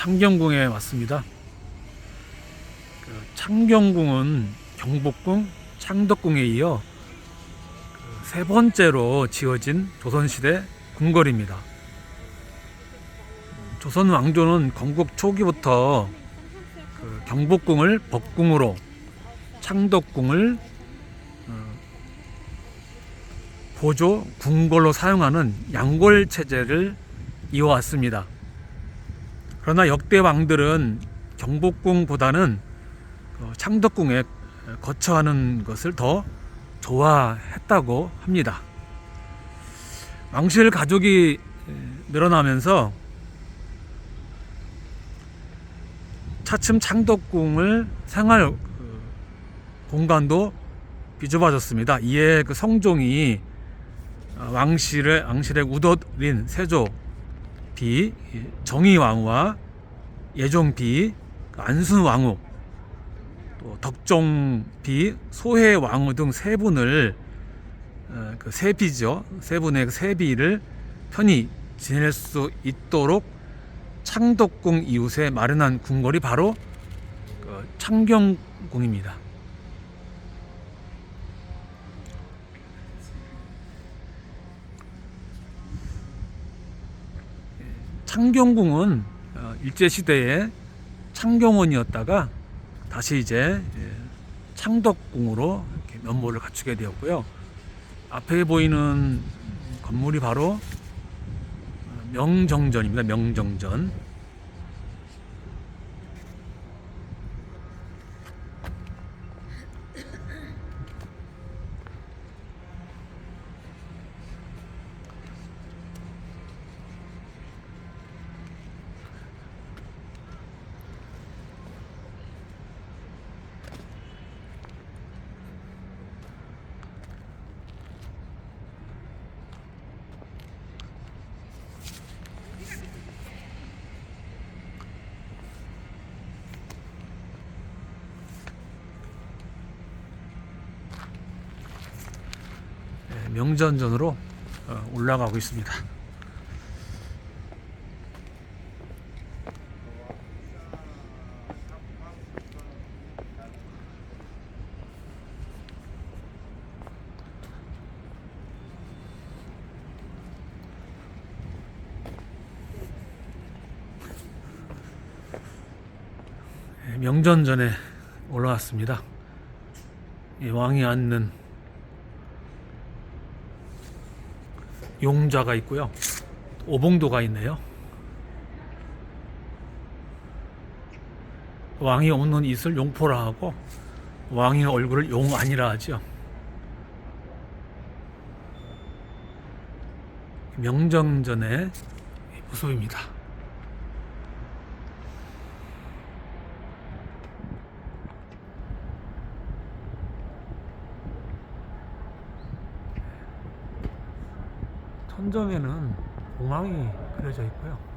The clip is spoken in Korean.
창경궁에 왔습니다. 그 창경궁은 경복궁, 창덕궁에 이어 그 세 번째로 지어진 조선시대 궁궐입니다. 조선 왕조는 건국 초기부터 그 경복궁을 법궁으로 창덕궁을 어, 보조 궁궐로 사용하는 양골 체제를 이어왔습니다. 그러나 역대 왕들은 경복궁보다는 어, 창덕궁에 거처하는 것을 더 좋아했다고 합니다. 왕실 가족이 에, 늘어나면서 차츰 창덕궁을 생활 어, 공간도 비좁아졌습니다. 이에 그 성종이 어, 왕실의 왕실의 우더린 세조 비 정의 왕후와 예종 비 안순 왕후 또 덕종 비 소해 왕후 등 세 분을 어, 그 세 비죠 세 분의 그 세비를 편히 지낼 수 있도록 창덕궁 이웃에 마련한 궁궐이 바로 그 창경궁입니다. 창경궁은 어, 일제 시대에 창경원이었다가 다시 이제 예, 창덕궁으로 면모를 갖추게 되었고요. 앞에 보이는 건물이 바로 어, 명정전입니다. 명정전. 명전전으로 어, 올라가고 있습니다. 예, 명전전에 올라왔습니다. 이 왕이 앉는 용자가 있고요. 오봉도가 있네요. 왕이 없는 이슬 용포라 하고 왕의 얼굴을 용안이라 하죠. 명정전의 모습입니다. 천정에는 공항이 그려져 있고요.